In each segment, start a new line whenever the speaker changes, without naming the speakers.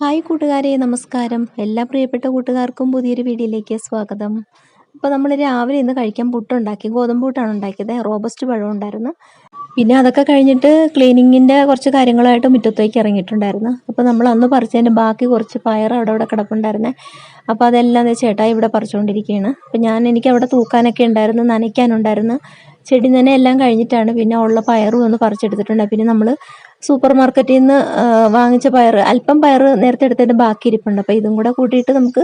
Hi കൂട്ടുകാരെ നമസ്കാരം. എല്ലാ പ്രിയപ്പെട്ട കൂട്ടുകാർക്കും പുതിയൊരു വീഡിയോയിലേക്ക് സ്വാഗതം. അപ്പോൾ നമ്മൾ രാവിലെ ഇന്ന് കഴിക്കാൻ പുട്ടുണ്ടാക്കി ഗോതമ്പ് പുട്ടാണ് ഉണ്ടാക്കിയത്. റോബസ്റ്റ് പഴം ഉണ്ടായിരുന്നു. പിന്നെ അതൊക്കെ കഴിഞ്ഞിട്ട് ക്ലീനിങ്ങിന്റെ കുറച്ച് കാര്യങ്ങളായിട്ട് മുറ്റത്തേക്ക് ഇറങ്ങിയിട്ടുണ്ടായിരുന്നു. അപ്പോൾ നമ്മൾ അന്ന് പറിച്ചതിന്റെ ബാക്കി കുറച്ച് പയർ അവിടെ അവിടെ കിടപ്പുണ്ടായിരുന്നേ. അപ്പോൾ അതെല്ലാം ചേട്ടാ ഇവിടെ പറിച്ചുകൊണ്ടിരിക്കുകയാണ് അപ്പോൾ ഞാൻ എനിക്ക് അവിടെ തൂക്കാനൊക്കെ ഉണ്ടായിരുന്നു നനയ്ക്കാനുണ്ടായിരുന്നു. ചെടി നന എല്ലാം കഴിഞ്ഞിട്ടാണ് പിന്നെ ഉള്ള പയറും ഒന്ന് പറിച്ചെടുത്തിട്ടുണ്ട്. പിന്നെ നമ്മൾ സൂപ്പർ മാർക്കറ്റിൽ നിന്ന് വാങ്ങിച്ച പയർ അല്പം പയർ നേരത്തെ എടുത്തതിന്റെ ബാക്കി ഇരിപ്പുണ്ട്. അപ്പോൾ ഇതും കൂടെ കൂട്ടിയിട്ട് നമുക്ക്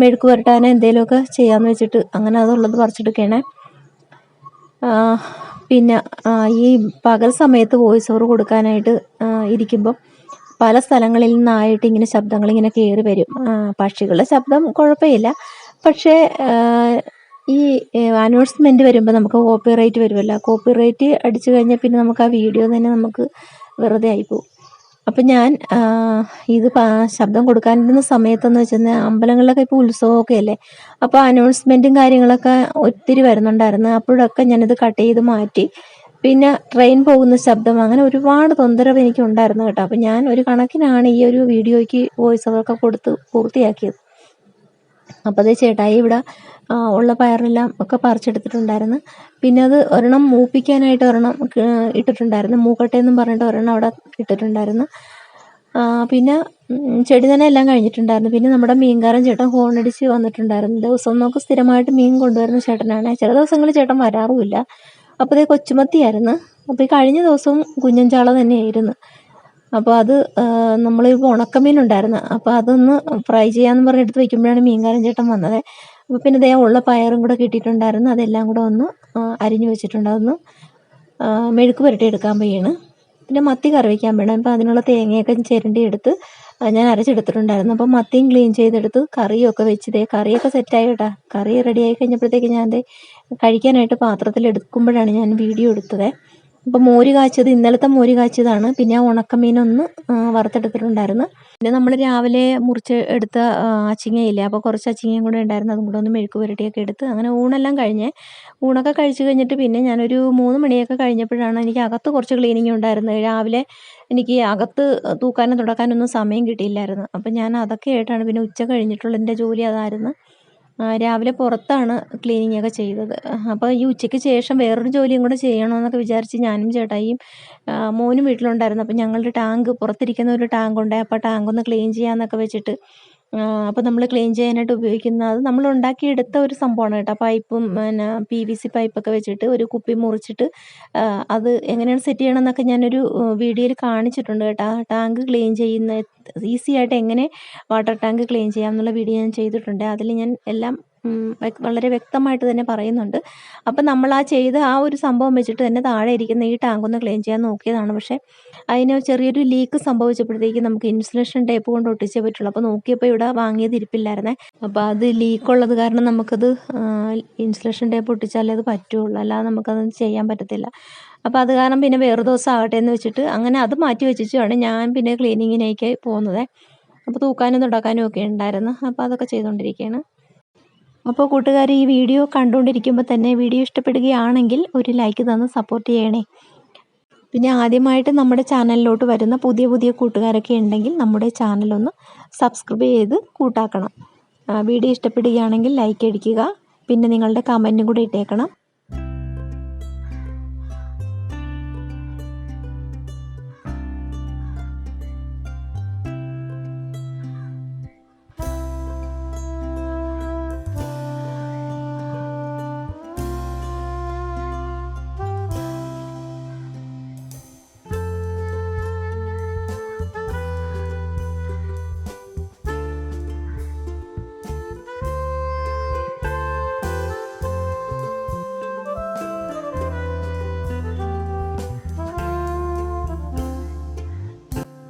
മെഴുക്ക് പുരട്ടാനോ എന്തെങ്കിലുമൊക്കെ ചെയ്യാമെന്ന് വെച്ചിട്ട് അങ്ങനെ അതുള്ളത് പറിച്ചെടുക്കണേ. പിന്നെ ഈ പകൽ സമയത്ത് വോയിസ് ഓവർ കൊടുക്കാനായിട്ട് ഇരിക്കുമ്പം പല സ്ഥലങ്ങളിൽ നിന്നായിട്ട് ഇങ്ങനെ ശബ്ദങ്ങൾ ഇങ്ങനെ കയറി വരും. പക്ഷികളുടെ ശബ്ദം കുഴപ്പമില്ല. പക്ഷേ ഈ അനൗൺസ്മെന്റ് വരുമ്പോൾ നമുക്ക് കോപ്പി റൈറ്റ് വരുമല്ലോ. കോപ്പി റൈറ്റ് അടിച്ചു കഴിഞ്ഞാൽ പിന്നെ നമുക്ക് ആ വീഡിയോ തന്നെ നമുക്ക് വെറുതെ ആയിപ്പോവും. അപ്പം ഞാൻ ഇത് ശബ്ദം കൊടുക്കാനിരുന്ന സമയത്തെന്ന് വെച്ചാൽ അമ്പലങ്ങളിലൊക്കെ ഇപ്പോൾ ഉത്സവമൊക്കെ അല്ലേ? അപ്പോൾ അനൗൺസ്മെന്റും കാര്യങ്ങളൊക്കെ ഒത്തിരി വരുന്നുണ്ടായിരുന്നു. അപ്പോഴൊക്കെ ഞാനിത് കട്ട് ചെയ്ത് മാറ്റി. പിന്നെ ട്രെയിൻ പോകുന്ന ശബ്ദം അങ്ങനെ ഒരുപാട് തൊന്തരവ് എനിക്ക് ഉണ്ടായിരുന്നു കേട്ടോ. അപ്പം ഞാൻ ഒരു കണക്കിനാണ് ഈ ഒരു വീഡിയോയ്ക്ക് വോയിസ് ഓവറൊക്കെ കൊടുത്ത് പൂർത്തിയാക്കിയത്. അപ്പോൾ അതേ ചേട്ടായി ഇവിടെ ഉള്ള പയറെല്ലാം ഒക്കെ പറിച്ചെടുത്തിട്ടുണ്ടായിരുന്നു. പിന്നെ അത് ഒരെണ്ണം മൂപ്പിക്കാനായിട്ട് ഒരെണ്ണം ഇട്ടിട്ടുണ്ടായിരുന്നു. മൂക്കട്ടെ എന്നും പറഞ്ഞിട്ട് ഒരെണ്ണം അവിടെ ഇട്ടിട്ടുണ്ടായിരുന്നു. പിന്നെ ചെടി തന്നെ എല്ലാം കഴിഞ്ഞിട്ടുണ്ടായിരുന്നു. പിന്നെ നമ്മുടെ മീൻകാരൻ ചേട്ടൻ ഹോണടിച്ച് വന്നിട്ടുണ്ടായിരുന്നു. ദിവസം നമുക്ക് സ്ഥിരമായിട്ട് മീൻ കൊണ്ടുവരുന്ന ചേട്ടനാണ്. ചില ദിവസങ്ങളിൽ ചേട്ടൻ വരാറുമില്ല. അപ്പോൾ ഇതേ കൊച്ചുമത്തിയായിരുന്നു. അപ്പോൾ ഈ കഴിഞ്ഞ ദിവസവും കുഞ്ഞഞ്ചാള തന്നെയായിരുന്നു. അപ്പോൾ അത് നമ്മളിപ്പോൾ ഉണക്കമീൻ ഉണ്ടായിരുന്നു. അപ്പോൾ അതൊന്ന് ഫ്രൈ ചെയ്യാമെന്ന് പറഞ്ഞ് എടുത്ത് വയ്ക്കുമ്പോഴാണ് മീൻകാരൻ ചേട്ടൻ വന്നത്. അപ്പോൾ പിന്നെ ദേ ഉള്ള പയറും കൂടെ കിട്ടിയിട്ടുണ്ടായിരുന്നു. അതെല്ലാം കൂടെ ഒന്ന് അരിഞ്ഞു വെച്ചിട്ടുണ്ട്. അതൊന്ന് ആ, മെഴുക്ക് പുരട്ടി എടുക്കാൻ പോയാണ് പിന്നെ മത്തി കറി വയ്ക്കാൻ വേണം അപ്പോൾ അതിനുള്ള തേങ്ങയൊക്കെ ചിരണ്ടി എടുത്ത് ഞാൻ അരച്ചെടുത്തിട്ടുണ്ടായിരുന്നു. അപ്പോൾ മത്തിയും ക്ലീൻ ചെയ്തെടുത്ത് കറിയൊക്കെ വെച്ച് ഇതേ കറിയൊക്കെ സെറ്റായി കേട്ടോ. കറി റെഡിയായി കഴിഞ്ഞപ്പോഴത്തേക്ക് ഞാൻ കഴിക്കാനായിട്ട് പാത്രത്തിൽ എടുക്കുമ്പോഴാണ് ഞാൻ വീഡിയോ എടുത്തത്. അപ്പോൾ മോര് കാച്ചത് ഇന്നലത്തെ മോര് കാച്ചതാണ്. പിന്നെ ഉണക്കമീനൊന്ന് വറുത്തെടുത്തിട്ടുണ്ടായിരുന്നു. പിന്നെ നമ്മൾ രാവിലെ മുറിച്ച് എടുത്ത അച്ചിങ്ങയില്ല അപ്പോൾ കുറച്ച് അച്ചിങ്ങയും കൂടെ ഉണ്ടായിരുന്നു. അതും കൂടെ ഒന്ന് മെഴുക്ക് പുരട്ടിയൊക്കെ എടുത്ത് അങ്ങനെ ഊണെല്ലാം കഴിഞ്ഞ് ഊണൊക്കെ കഴിച്ച് കഴിഞ്ഞിട്ട് പിന്നെ ഞാനൊരു മൂന്ന് മണിയൊക്കെ കഴിഞ്ഞപ്പോഴാണ് എനിക്ക് അകത്ത് കുറച്ച് ക്ലീനിങ് ഉണ്ടായിരുന്നത്. രാവിലെ എനിക്ക് അകത്ത് തൂക്കാനും തുടക്കാനൊന്നും സമയം കിട്ടിയില്ലായിരുന്നു. അപ്പം ഞാൻ അതൊക്കെ ആയിട്ടാണ് പിന്നെ ഉച്ച കഴിഞ്ഞിട്ടുള്ള എന്റെ ജോലി അതായിരുന്നു. രാവിലെ പുറത്താണ് ക്ലീനിങ് ഒക്കെ ചെയ്തത്. അപ്പോൾ ഈ ഉച്ചയ്ക്ക് ശേഷം വേറൊരു ജോലിയും കൂടെ ചെയ്യണമെന്നൊക്കെ വിചാരിച്ച് ഞാനും ചേട്ടായിയും മോനും വീട്ടിലുണ്ടായിരുന്നു. അപ്പോൾ ഞങ്ങളുടെ ടാങ്ക് പുറത്തിരിക്കുന്ന ഒരു ടാങ്ക് ഉണ്ട്. അപ്പോൾ ടാങ്ക് ഒന്ന് ക്ലീൻ ചെയ്യാമെന്നൊക്കെ വെച്ചിട്ട് അപ്പോൾ നമ്മൾ ക്ലീൻ ചെയ്യാനായിട്ട് ഉപയോഗിക്കുന്ന അത് നമ്മൾ ഉണ്ടാക്കിയെടുത്ത ഒരു സംഭവമാണ് കേട്ടോ. പൈപ്പും പിന്നെ പി വി സി പൈപ്പൊക്കെ വെച്ചിട്ട് ഒരു കുപ്പി മുറിച്ചിട്ട് അത് എങ്ങനെയാണ് സെറ്റ് ചെയ്യണമെന്നൊക്കെ ഞാനൊരു വീഡിയോയിൽ കാണിച്ചിട്ടുണ്ട് കേട്ടോ. ടാങ്ക് ക്ലീൻ ചെയ്യുന്ന ഈസി ആയിട്ട് എങ്ങനെ വാട്ടർ ടാങ്ക് ക്ലീൻ ചെയ്യാം എന്നുള്ള വീഡിയോ ഞാൻ ചെയ്തിട്ടുണ്ട്. അതിൽ ഞാൻ എല്ലാം വളരെ വ്യക്തമായിട്ട് തന്നെ പറയുന്നുണ്ട്. അപ്പം നമ്മൾ ആ ചെയ്ത ആ ഒരു സംഭവം വെച്ചിട്ട് തന്നെ താഴെ ഇരിക്കുന്ന ഈ ടാങ്ക് ഒന്ന് ക്ലീൻ ചെയ്യാൻ നോക്കിയതാണ്. പക്ഷേ അതിന് ചെറിയൊരു ലീക്ക് സംഭവിച്ചപ്പോഴത്തേക്ക് നമുക്ക് ഇൻസുലേഷൻ ടേപ്പ് കൊണ്ട് ഒട്ടിച്ചേ പറ്റുള്ളൂ. അപ്പോൾ നോക്കിയപ്പോൾ ഇവിടെ വാങ്ങിയത് ഇരിപ്പില്ലായിരുന്നേ. അപ്പോൾ അത് ലീക്ക് ഉള്ളത് കാരണം നമുക്കത് ഇൻസുലേഷൻ ടേപ്പ് ഒട്ടിച്ചാലേ അത് പറ്റുള്ളൂ. അല്ലാതെ നമുക്കത് ചെയ്യാൻ പറ്റത്തില്ല. അപ്പോൾ അത് കാരണം പിന്നെ വേറെ ദിവസം ആകട്ടെ എന്ന് വെച്ചിട്ട് അങ്ങനെ അത് മാറ്റി വെച്ചിട്ടാണ് ഞാൻ പിന്നെ ക്ലീനിങ്ങിനേക്ക് പോകുന്നത് അപ്പോൾ തൂക്കാനും തുടക്കാനും ഒക്കെ ഉണ്ടായിരുന്നു. അപ്പോൾ അതൊക്കെ ചെയ്തുകൊണ്ടിരിക്കുകയാണ് അപ്പോൾ കൂട്ടുകാർ ഈ വീഡിയോ കണ്ടുകൊണ്ടിരിക്കുമ്പോൾ തന്നെ വീഡിയോ ഇഷ്ടപ്പെടുകയാണെങ്കിൽ ഒരു ലൈക്ക് തന്ന് സപ്പോർട്ട് ചെയ്യണേ. പിന്നെ ആദ്യമായിട്ട് നമ്മുടെ ചാനലിലോട്ട് വരുന്ന പുതിയ പുതിയ കൂട്ടുകാരൊക്കെ ഉണ്ടെങ്കിൽ നമ്മുടെ ചാനലൊന്ന് സബ്സ്ക്രൈബ് ചെയ്ത് കൂട്ടാക്കണം. വീഡിയോ ഇഷ്ടപ്പെടുകയാണെങ്കിൽ ലൈക്ക് അടിക്കുക. പിന്നെ നിങ്ങളുടെ കമന്റും കൂടി ഇട്ടേക്കണം.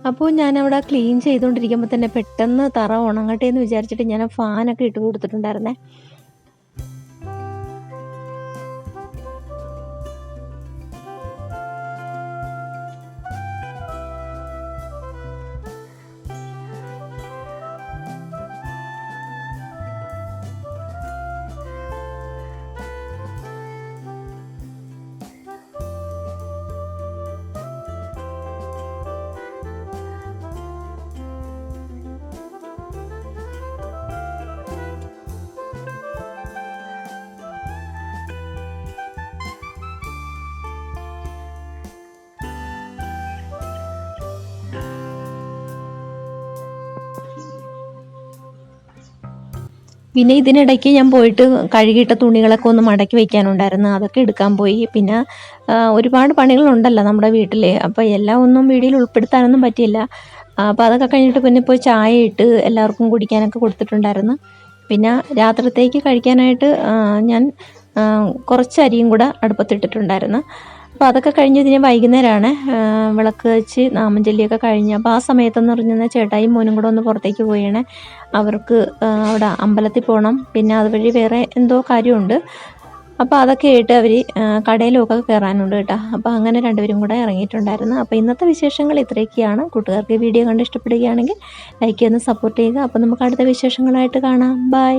അപ്പോൾ ഞാൻ അവിടെ ക്ലീൻ ചെയ്തുകൊണ്ടിരിക്കുമ്പോൾ തന്നെ പെട്ടെന്ന് തറ ഉണങ്ങട്ടെ എന്ന് വിചാരിച്ചിട്ട് ഞാൻ ഫാനൊക്കെ ഇട്ട് കൊടുത്തിട്ടുണ്ടായിരുന്നേ. പിന്നെ ഇതിനിടയ്ക്ക് ഞാൻ പോയിട്ട് കഴുകിയിട്ട തുണികളൊക്കെ ഒന്ന് മടക്കി വെക്കാനുണ്ടായിരുന്നു. അതൊക്കെ എടുക്കാൻ പോയി. പിന്നെ ഒരുപാട് പണികളുണ്ടല്ലോ നമ്മുടെ വീട്ടിൽ അപ്പോൾ എല്ലാം ഒന്നും വീഡിയോയിൽ ഉൾപ്പെടുത്താനൊന്നും പറ്റിയില്ല. അപ്പോൾ അതൊക്കെ കഴിഞ്ഞിട്ട് പിന്നെ ഇപ്പോൾ ചായ ഇട്ട് എല്ലാവർക്കും കുടിക്കാനൊക്കെ കൊടുത്തിട്ടുണ്ടായിരുന്നു. പിന്നെ രാത്രിത്തേക്ക് കഴിക്കാനായിട്ട് ഞാൻ കുറച്ച് അരിയും കൂടെ അടുപ്പത്തിട്ടിട്ടുണ്ടായിരുന്നു. അപ്പോൾ അതൊക്കെ കഴിഞ്ഞ് ഇതിന് വൈകുന്നേരമാണ് വിളക്ക് വെച്ച് നാമഞ്ചല്ലിയൊക്കെ കഴിഞ്ഞ്. അപ്പോൾ ആ സമയത്തെന്ന് പറഞ്ഞാൽ ചേട്ടായും മോനും കൂടെ ഒന്ന് പുറത്തേക്ക് പോയാണ്. അവർക്ക് അവിടെ അമ്പലത്തിൽ പോകണം പിന്നെ അതുവഴി വേറെ എന്തോ കാര്യമുണ്ട്. അപ്പോൾ അതൊക്കെ ആയിട്ട് അവർ കടയിലൊക്കെ കയറാനുണ്ട് കേട്ടോ. അപ്പോൾ അങ്ങനെ രണ്ടുപേരും കൂടെ ഇറങ്ങിയിട്ടുണ്ടായിരുന്നു. അപ്പോൾ ഇന്നത്തെ വിശേഷങ്ങൾ ഇത്രയൊക്കെയാണ്. കൂട്ടുകാർക്ക് വീഡിയോ കണ്ട് ഇഷ്ടപ്പെടുകയാണെങ്കിൽ ലൈക്ക് ചെയ്യുന്ന സപ്പോർട്ട് ചെയ്യുക. അപ്പോൾ നമുക്ക് അടുത്ത വിശേഷങ്ങളായിട്ട് കാണാം. ബൈ